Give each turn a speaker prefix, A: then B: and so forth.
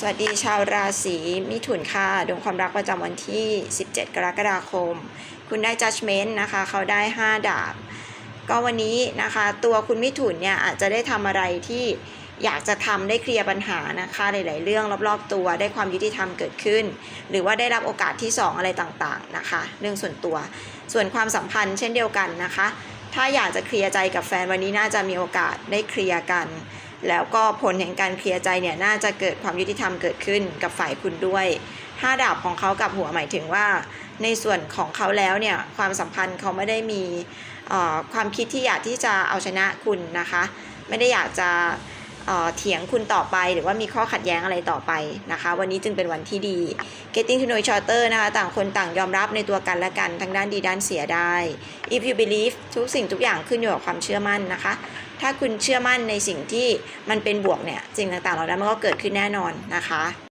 A: สวัสดีชาวราศีมิถุนค่ะดวงความรักประจำวันที่ 17 กรกฎาคม คุณได้ judgment นะคะ เขาได้ 5 ดาบ ก็วันนี้นะคะ ตัวคุณมิถุนเนี่ยอาจจะได้ทำอะไรที่อยากจะทำได้เคลียร์ปัญหานะคะหลาย ๆ เรื่องรอบ ๆ ตัวได้ความยุติธรรมเกิดขึ้น หรือว่าได้รับโอกาสที่ 2 อะไรต่าง ๆ นะคะ เรื่องส่วนตัว ส่วนความสัมพันธ์เช่นเดียวกันนะคะ ถ้าอยากจะเคลียร์ใจกับแฟนวันนี้น่าจะมีโอกาสได้เคลียร์กัน แล้วก็ผลแห่งการเคลียร์ใจเนี่ยน่าจะเกิดความยุติธรรมเกิดขึ้นกับฝ่ายคุณด้วยห้าดาบของเขากับหัวหมายถึงว่า ในส่วนของเขาแล้วเนี่ยความสัมพันธ์เขาไม่ได้มีความคิดที่อยากที่จะเอาชนะคุณนะคะ ไม่ได้อยากจะ เถียงคุณต่อไป หรือว่ามีข้อขัดแย้งอะไรต่อไปนะคะ วันนี้จึงเป็นวันที่ดี Getting to know each other นะคะต่างคนต่างยอมรับในตัวกันและกันทั้งด้านดีด้านเสียได้ If you believe ทุกสิ่งทุกอย่างขึ้นอยู่กับความเชื่อมั่นนะคะ ถ้าคุณเชื่อมั่นในสิ่งที่มันเป็นบวกเนี่ยสิ่งต่างๆเหล่านั้นมันก็เกิดขึ้นแน่นอนนะคะ